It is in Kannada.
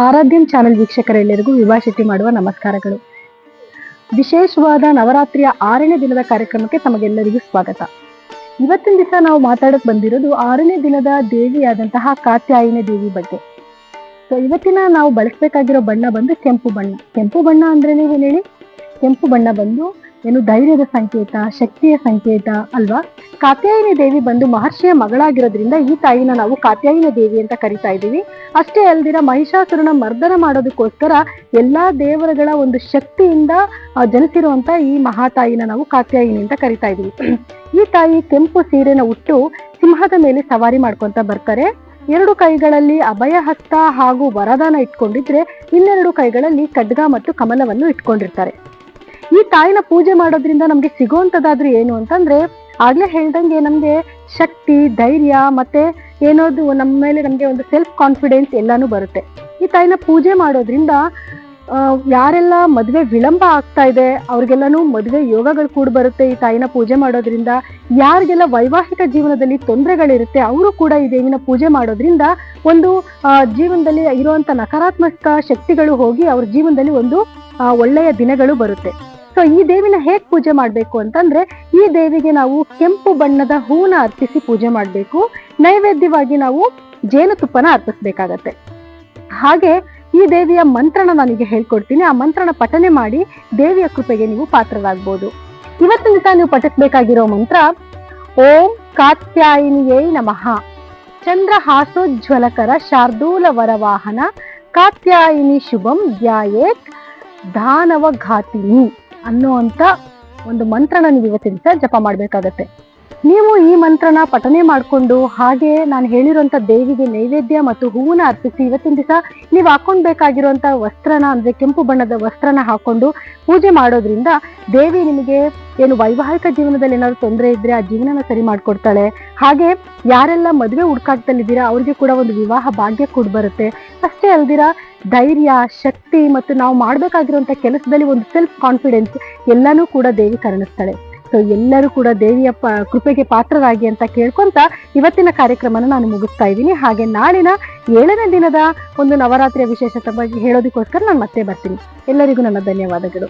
ಆರಾಧ್ಯಂ ಚಾನೆಲ್ ವೀಕ್ಷಕರೆಲ್ಲರಿಗೂ ವಿಭಾ ಶೆಟ್ಟಿ ಮಾಡುವ ನಮಸ್ಕಾರಗಳು. ವಿಶೇಷವಾದ ನವರಾತ್ರಿಯ ಆರನೇ ದಿನದ ಕಾರ್ಯಕ್ರಮಕ್ಕೆ ತಮಗೆಲ್ಲರಿಗೂ ಸ್ವಾಗತ. ಇವತ್ತಿನ ದಿವಸ ನಾವು ಮಾತಾಡಕ್ ಬಂದಿರೋದು ಆರನೇ ದಿನದ ದೇವಿಯಾದಂತಹ ಕಾತ್ಯಾಯಿನಿ ದೇವಿ ಬಗ್ಗೆ. ಸೊ ಇವತ್ತಿನ ನಾವು ಬಳಸಬೇಕಾಗಿರೋ ಬಣ್ಣ ಬಂದು ಕೆಂಪು ಬಣ್ಣ. ಕೆಂಪು ಬಣ್ಣ ಅಂದ್ರೆ ಏನ್ ಹೇಳಿ? ಕೆಂಪು ಬಣ್ಣ ಬಂದು ಏನು ಧೈರ್ಯದ ಸಂಕೇತ, ಶಕ್ತಿಯ ಸಂಕೇತ ಅಲ್ವಾ? ಕಾತ್ಯಾಯಿನಿ ದೇವಿ ಬಂದು ಮಹರ್ಷಿಯ ಮಗಳಾಗಿರೋದ್ರಿಂದ ಈ ತಾಯಿನ ನಾವು ಕಾತ್ಯಾಯಿನ ದೇವಿ ಅಂತ ಕರಿತಾ ಇದ್ದೀವಿ. ಅಷ್ಟೇ ಅಲ್ದಿರ ಮಹಿಷಾಸುರನ ಮರ್ದನ ಮಾಡೋದಕ್ಕೋಸ್ಕರ ಎಲ್ಲಾ ದೇವರುಗಳ ಒಂದು ಶಕ್ತಿಯಿಂದ ಜನಿಸಿರುವಂತ ಈ ಮಹಾತಾಯಿನ ನಾವು ಕಾತ್ಯಾಯಿನಿ ಅಂತ ಕರಿತಾ ಇದೀವಿ ಈ ತಾಯಿ ಕೆಂಪು ಸೀರೆನ ಉಟ್ಟು ಸಿಂಹದ ಮೇಲೆ ಸವಾರಿ ಮಾಡ್ಕೊಂತ ಬರ್ತಾರೆ. ಎರಡು ಕೈಗಳಲ್ಲಿ ಅಭಯ ಹಸ್ತ ಹಾಗೂ ವರದಾನ ಇಟ್ಕೊಂಡಿದ್ರೆ ಇನ್ನೆರಡು ಕೈಗಳಲ್ಲಿ ಖಡ್ಗ ಮತ್ತು ಕಮಲವನ್ನು ಇಟ್ಕೊಂಡಿರ್ತಾರೆ. ಈ ತಾಯಿನ ಪೂಜೆ ಮಾಡೋದ್ರಿಂದ ನಮ್ಗೆ ಸಿಗುವಂತದಾದ್ರೂ ಏನು ಅಂತಂದ್ರೆ ಆಗ್ಲೇ ಹೇಳ್ದಂಗೆ ನಮ್ಗೆ ಶಕ್ತಿ, ಧೈರ್ಯ ಮತ್ತೆ ಏನೋದು ನಮ್ಮ ಮೇಲೆ ನಮ್ಗೆ ಒಂದು ಸೆಲ್ಫ್ ಕಾನ್ಫಿಡೆನ್ಸ್ ಎಲ್ಲಾನು ಬರುತ್ತೆ. ಈ ತಾಯಿನ ಪೂಜೆ ಮಾಡೋದ್ರಿಂದ ಯಾರೆಲ್ಲ ಮದುವೆ ವಿಳಂಬ ಆಗ್ತಾ ಇದೆ, ಅವ್ರಿಗೆಲ್ಲಾನು ಮದುವೆ ಯೋಗಗಳು ಕೂಡ ಬರುತ್ತೆ ಈ ತಾಯಿನ ಪೂಜೆ ಮಾಡೋದ್ರಿಂದ. ಯಾರಿಗೆಲ್ಲ ವೈವಾಹಿಕ ಜೀವನದಲ್ಲಿ ತೊಂದರೆಗಳಿರುತ್ತೆ, ಅವರು ಕೂಡ ಈ ದೇವಿನ ಪೂಜೆ ಮಾಡೋದ್ರಿಂದ ಒಂದು ಜೀವನದಲ್ಲಿ ಇರುವಂತ ನಕಾರಾತ್ಮಕ ಶಕ್ತಿಗಳು ಹೋಗಿ ಅವ್ರ ಜೀವನದಲ್ಲಿ ಒಂದು ಒಳ್ಳೆಯ ದಿನಗಳು ಬರುತ್ತೆ. ಸೊ ಈ ದೇವಿನ ಹೇಗ್ ಪೂಜೆ ಮಾಡಬೇಕು ಅಂತಂದ್ರೆ, ಈ ದೇವಿಗೆ ನಾವು ಕೆಂಪು ಬಣ್ಣದ ಹೂನ ಅರ್ಪಿಸಿ ಪೂಜೆ ಮಾಡಬೇಕು. ನೈವೇದ್ಯವಾಗಿ ನಾವು ಜೇನುತುಪ್ಪನ ಅರ್ಪಿಸ್ಬೇಕಾಗತ್ತೆ. ಹಾಗೆ ಈ ದೇವಿಯ ಮಂತ್ರನ ನನಗೆ ಹೇಳ್ಕೊಡ್ತೀನಿ. ಆ ಮಂತ್ರನ ಪಠನೆ ಮಾಡಿ ದೇವಿಯ ಕೃಪೆಗೆ ನೀವು ಪಾತ್ರರಾಗ್ಬೋದು. ಇವತ್ತಿನ ನೀವು ಪಠಿಸ್ಬೇಕಾಗಿರೋ ಮಂತ್ರ, ಓಂ ಕಾತ್ಯಾಯಿನಿಯೇ ನಮಃ. ಚಂದ್ರ ಹಾಸೋಜ್ವಲಕರ ಶಾರ್ದೂಲ ವರವಾಹನ ಕಾತ್ಯಾಯಿನಿ ಶುಭಂ ಧ್ಯಾಯೇತ್ ದಾನವ ಘಾತಿನಿ ಅನ್ನುವಂತ ಒಂದು ಮಂತ್ರನ ನೀವು ಇವತ್ತಿನ ಜಪ ಮಾಡ್ಬೇಕಾಗತ್ತೆ. ನೀವು ಈ ಮಂತ್ರನ ಪಠನೆ ಮಾಡಿಕೊಂಡು ಹಾಗೆ ನಾನು ಹೇಳಿರುವಂಥ ದೇವಿಗೆ ನೈವೇದ್ಯ ಮತ್ತು ಹೂವನ್ನ ಅರ್ಪಿಸಿ ಇವತ್ತಿನ ದಿವಸ ನೀವು ಹಾಕೊಂಡ್ಬೇಕಾಗಿರುವಂತ ವಸ್ತ್ರನ, ಅಂದ್ರೆ ಕೆಂಪು ಬಣ್ಣದ ವಸ್ತ್ರನ ಹಾಕೊಂಡು ಪೂಜೆ ಮಾಡೋದ್ರಿಂದ ದೇವಿ ನಿಮಗೆ ಏನು ವೈವಾಹಿಕ ಜೀವನದಲ್ಲಿ ಏನಾದ್ರು ತೊಂದರೆ ಇದ್ರೆ ಆ ಜೀವನನ ಸರಿ ಮಾಡ್ಕೊಡ್ತಾಳೆ. ಹಾಗೆ ಯಾರೆಲ್ಲ ಮದುವೆ ಹುಡುಕಾಟದಲ್ಲಿದ್ದೀರಾ, ಅವ್ರಿಗೆ ಕೂಡ ಒಂದು ವಿವಾಹ ಭಾಗ್ಯ ಕೂಡ ಬರುತ್ತೆ. ಅಷ್ಟೇ ಅಲ್ದಿರ, ಧೈರ್ಯ, ಶಕ್ತಿ ಮತ್ತು ನಾವು ಮಾಡ್ಬೇಕಾಗಿರುವಂತ ಕೆಲಸದಲ್ಲಿ ಒಂದು ಸೆಲ್ಫ್ ಕಾನ್ಫಿಡೆನ್ಸ್ ಎಲ್ಲಾನು ಕೂಡ ದೇವಿ ಕರುಣಿಸ್ತಾಳೆ. ಸೊ ಎಲ್ಲರೂ ಕೂಡ ದೇವಿಯ ಕೃಪೆಗೆ ಪಾತ್ರರಾಗಿ ಅಂತ ಕೇಳ್ಕೊಂತ ಇವತ್ತಿನ ಕಾರ್ಯಕ್ರಮನ ನಾನು ಮುಗಿಸ್ತಾ ಇದ್ದೀನಿ. ಹಾಗೆ ನಾಳಿನ ಏಳನೇ ದಿನದ ಒಂದು ನವರಾತ್ರಿಯ ವಿಶೇಷತೆ ಬಗ್ಗೆ ಹೇಳೋದಕ್ಕೋಸ್ಕರ ನಾನು ಮತ್ತೆ ಬರ್ತೀನಿ. ಎಲ್ಲರಿಗೂ ನನ್ನ ಧನ್ಯವಾದಗಳು.